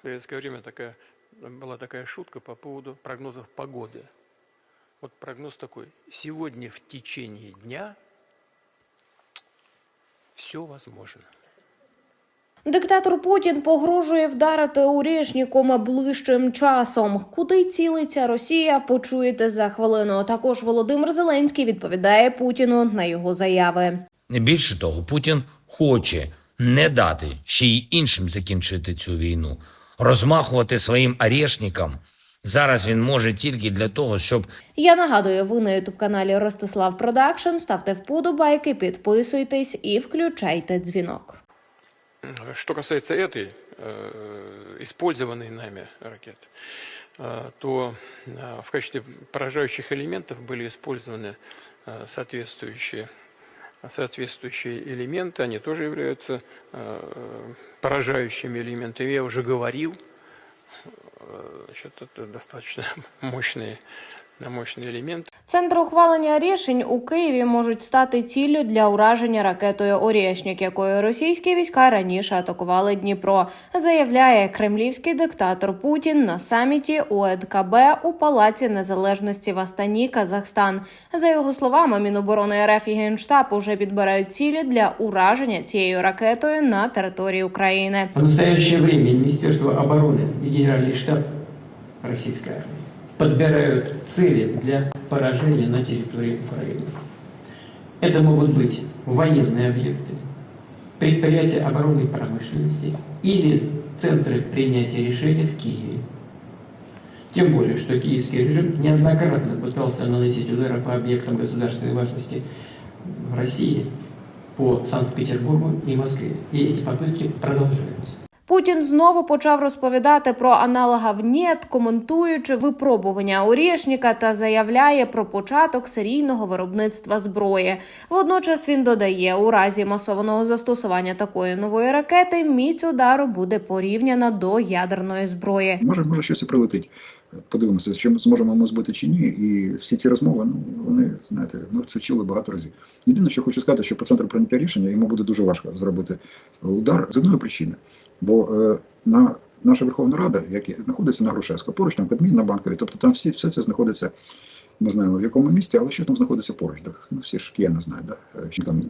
В советское время такая, была такая шутка по поводу прогнозов погоды. Вот прогноз такой. Сегодня в течение дня все возможно. Диктатор Путін погрожує вдарити урішніком ближчим часом. Куди цілиться Росія? Почуєте за хвилину. Також Володимир Зеленський відповідає Путіну на його заяви. Більше того, Путін хоче не дати ще й іншим закінчити цю війну, розмахувати своїм арешникам. Зараз він може тільки для того, щоб Я нагадую, ви на ютуб каналі Ростислав Продакшн. Ставте вподобайки, підписуйтесь і включайте дзвінок. Что касается этой э, использованной нами ракеты, э, то э, в качестве поражающих элементов были использованы э, соответствующие, соответствующие элементы. Они тоже являются э, поражающими элементами. Я уже говорил, э, значит, это достаточно мощные, мощные элементы. Центр ухвалення рішень у Києві можуть стати ціллю для ураження ракетою Орєшнік, якою російські війська раніше атакували Дніпро, заявляє кремлівський диктатор Путін на саміті УЕДКБ у Палаці Незалежності в Астані, Казахстан. За його словами, Міноборони РФ і Генштаб уже підбирають цілі для ураження цією ракетою на території України. В настоящее время Министерство обороны и Генеральный штаб российской армии подбирают цели для поражения на территории Украины. Это могут быть военные объекты, предприятия оборонной промышленности или центры принятия решений в Киеве. Тем более, что киевский режим неоднократно пытался наносить удары по объектам государственной важности в России, по Санкт-Петербургу и Москве. И эти попытки продолжаются. Путін знову почав розповідати про аналога в НЕТ, коментуючи випробування Орєшніка та заявляє про початок серійного виробництва зброї. Водночас він додає, у разі масованого застосування такої нової ракети міць удару буде порівняна до ядерної зброї. Може, може щось прилетить. Подивимося, чи зможемо ми збити чи ні. І всі ці розмови, ну вони знаєте, ми це чули багато разів. Єдине, що хочу сказати, що по центру прийняття рішення йому буде дуже важко зробити удар з одної причини. Бо е, на наша Верховна Рада, яка знаходиться на Грушевська, поруч там Кадмін на банковій, тобто там всі все це знаходиться. Ми знаємо в якому місті, але що там знаходиться поруч. Так, ну, всі ж кияни знають, да? Е, там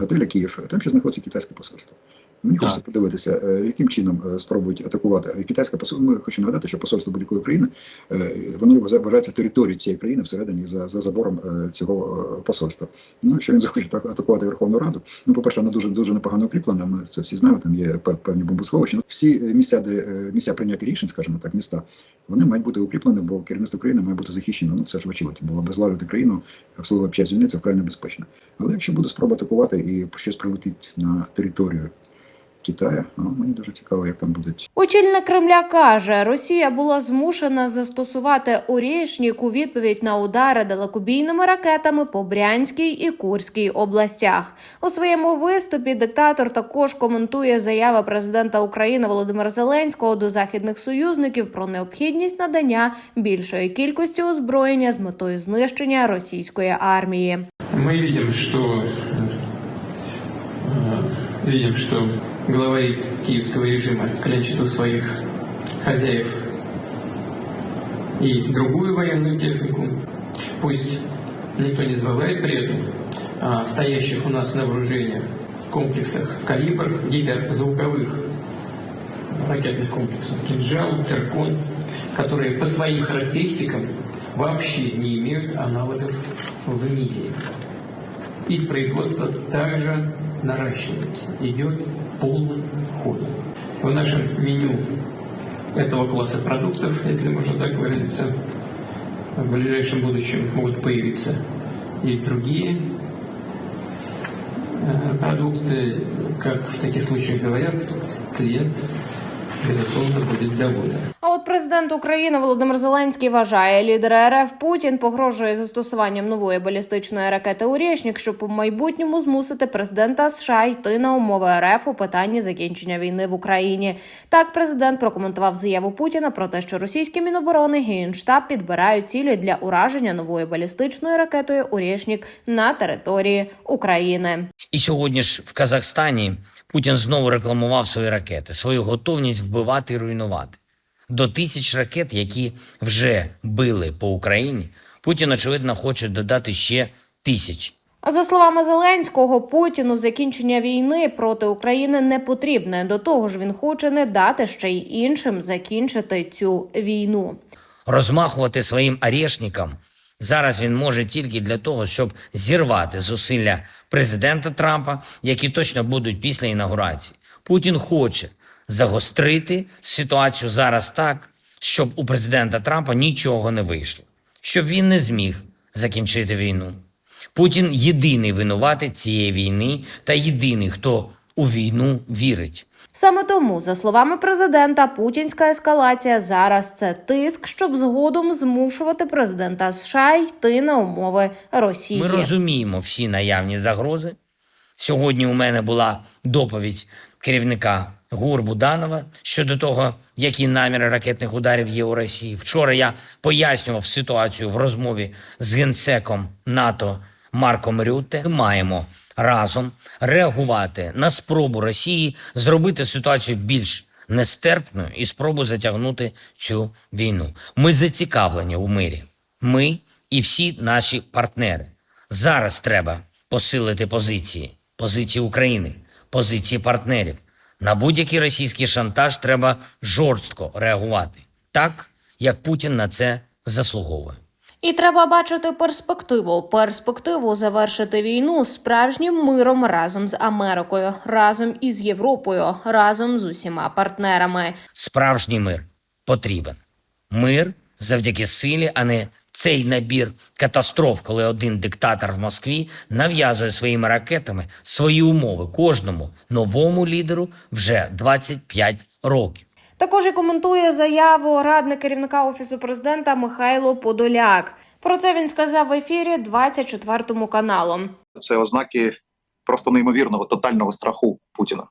готель Київ, там ще знаходиться китайське посольство. Мені Так. хочеться подивитися, е, яким чином е, спробують атакувати китайське посольство. Ми хочу нагадати, що посольство будь-якої країни е, воно вважається територією цієї країни всередині за, за забором цього посольства. Ну, якщо він захоче так атакувати Верховну Раду, ну по-перше, вона дуже дуже непогано укріплена. Ми це всі знаємо. Там є певні бомбосховища. Ну, всі місця, де місця прийняття рішень, скажімо так, міста, вони мають бути укріплені, бо керівництво країни має бути захищено. Ну це ж вочевидь, бо безладити країну війни це вкрай небезпечно. Але якщо буде спроба атакувати і щось прилетить на територію Китаю, ну мені дуже цікаво, як там будуть Очільник Кремля каже, Росія була змушена застосувати Орєшнік у відповідь на удари далекобійними ракетами по Брянській і Курській областях. У своєму виступі диктатор також коментує заяви президента України Володимира Зеленського до західних союзників про необхідність надання більшої кількості озброєння з метою знищення російської армії. Мы видим, что э, видим, что главари киевского режима клянчат у своих хозяев и другую военную технику. Пусть никто не забывает при этом о стоящих у нас на вооружении комплексах «Калибр» гиперзвуковых ракетных комплексов «Кинжал», «Циркон», которые по своим характеристикам вообще не имеют аналогов в мире. Их производство также наращивается, идет полным ходом. В нашем меню этого класса продуктов, если можно так выразиться, в ближайшем будущем могут появиться и другие э, продукты. Как в таких случаях говорят, клиент, безусловно, будет доволен. А от президент України Володимир Зеленський вважає, лідер РФ Путін погрожує застосуванням нової балістичної ракети «Орєшнік», щоб у майбутньому змусити президента США йти на умови РФ у питанні закінчення війни в Україні. Так, президент прокоментував заяву Путіна про те, що російські міноборони Генштаб підбирають цілі для ураження новою балістичною ракетою «Орєшнік» на території України. і сьогодні ж в Казахстані Путін знову рекламував свої ракети, свою готовність вбивати і руйнувати. До тисяч ракет, які вже били по Україні, Путін, очевидно, хоче додати ще тисяч. А За словами Зеленського, Путіну закінчення війни проти України не потрібне. До того ж, він хоче не дати ще й іншим закінчити цю війну. Розмахувати своїм арешникам зараз він може тільки для того, щоб зірвати зусилля президента Трампа, які точно будуть після інаугурації. Путін хоче загострити ситуацію зараз так, щоб у президента Трампа нічого не вийшло, щоб він не зміг закінчити війну. Путін єдиний винуватий цієї війни та єдиний, хто у війну вірить. Саме тому, за словами президента, путінська ескалація зараз це тиск, щоб згодом змушувати президента США йти на умови Росії. Ми розуміємо всі наявні загрози. Сьогодні у мене була доповідь керівника ГУР Буданова щодо того, які наміри ракетних ударів є у Росії. Вчора я пояснював ситуацію в розмові з генсеком НАТО Марком Рютте. Ми маємо разом реагувати на спробу Росії зробити ситуацію більш нестерпною і спробу затягнути цю війну. Ми зацікавлені у мирі. Ми і всі наші партнери. Зараз треба посилити позиції, позиції України, позиції партнерів. На будь-який російський шантаж треба жорстко реагувати, так як Путін на це заслуговує. І треба бачити перспективу. Перспективу завершити війну справжнім миром разом з Америкою, разом із Європою, разом з усіма партнерами. Справжній мир потрібен. Мир завдяки силі, а не цей набір катастроф, коли один диктатор в Москві нав'язує своїми ракетами свої умови кожному новому лідеру вже 25 років. Також і коментує заяву радник керівника офісу президента Михайло Подоляк. Про це він сказав в ефірі 24 каналу. це ознаки просто неймовірного тотального страху Путіна.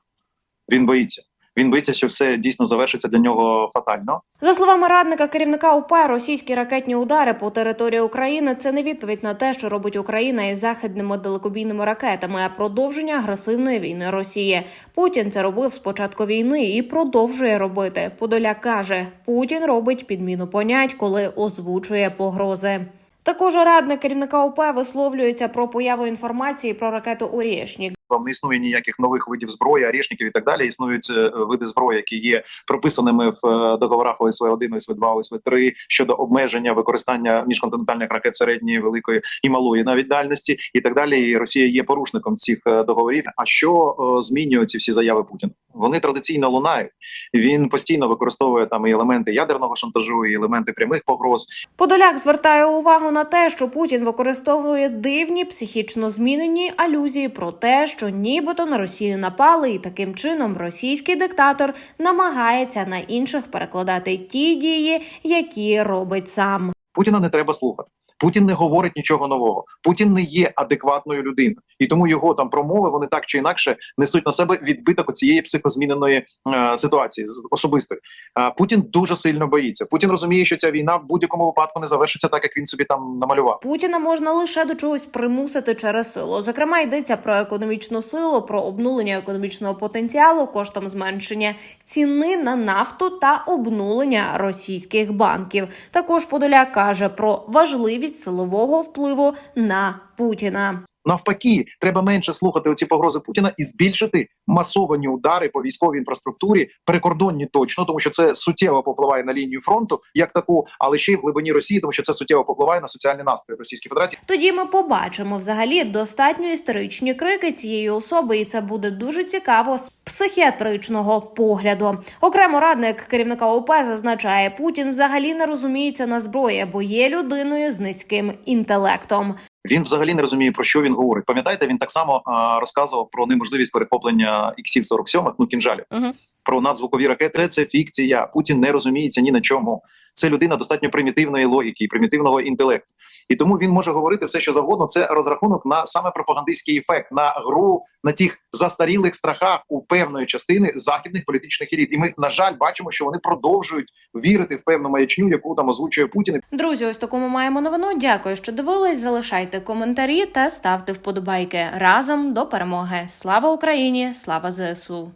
Він боїться. Він боїться, що все дійсно завершиться для нього фатально. За словами радника керівника УП, російські ракетні удари по території України це не відповідь на те, що робить Україна із західними далекобійними ракетами, а продовження агресивної війни Росії. Путін це робив з початку війни і продовжує робити. Подоляк каже, Путін робить підміну понять, коли озвучує погрози. Також радник керівника УП висловлюється про появу інформації про ракету Орєшнік. Там не існує ніяких нових видів зброї, орешників і так далі. Існують е, види зброї, які є прописаними в е, договорах ОСВ 1 ОСВ 2 ОСВ 3 щодо обмеження використання міжконтинентальних ракет середньої, великої і малої навіть дальності, і так далі. І Росія є порушником цих е, договорів. А що змінює ці всі заяви Путіна? Вони традиційно лунають. Він постійно використовує там і елементи ядерного шантажу, і елементи прямих погроз. Подоляк звертає увагу на те, що Путін використовує дивні психічно змінені алюзії про те, що нібито на Росію напали, і таким чином російський диктатор намагається на інших перекладати ті дії, які робить сам. Путіна не треба слухати. Путін не говорить нічого нового. Путін не є адекватною людиною, і тому його там промови вони так чи інакше несуть на себе відбиток цієї психозміненої е, ситуації особистої. Е, Путін дуже сильно боїться. Путін розуміє, що ця війна в будь-якому випадку не завершиться так, як він собі там намалював. Путіна можна лише до чогось примусити через силу. Зокрема, йдеться про економічну силу, про обнулення економічного потенціалу коштом зменшення ціни на нафту та обнулення російських банків. Також Подоляк каже про важливість силового впливу на Путіна. Навпаки, треба менше слухати оці погрози Путіна і збільшити масовані удари по військовій інфраструктурі, прикордонні точно, тому що це суттєво попливає на лінію фронту, як таку, але ще й в глибині Росії, тому що це суттєво попливає на соціальний настрій Російської Федерації. Тоді ми побачимо взагалі достатньо історичні крики цієї особи, і це буде дуже цікаво з психіатричного погляду. Окремо радник керівника ОП зазначає, Путін взагалі не розуміється на зброї, бо є людиною з низьким інтелектом. Він взагалі не розуміє про що він говорить. Пам'ятаєте, він так само а, розказував про неможливість перехоплення іксів 47 ну кінжалів, Мгм. про надзвукові ракети. Це фікція. Путін не розуміється ні на чому. Це людина достатньо примітивної логіки і примітивного інтелекту. І тому він може говорити все, що завгодно. Це розрахунок на саме пропагандистський ефект, на гру на тих застарілих страхах у певної частини західних політичних еліт. І ми, на жаль, бачимо, що вони продовжують вірити в певну маячню, яку там озвучує Путін. Друзі, ось таку ми маємо новину. Дякую, що дивились. Залишайте коментарі та ставте вподобайки разом до перемоги. Слава Україні! Слава ЗСУ!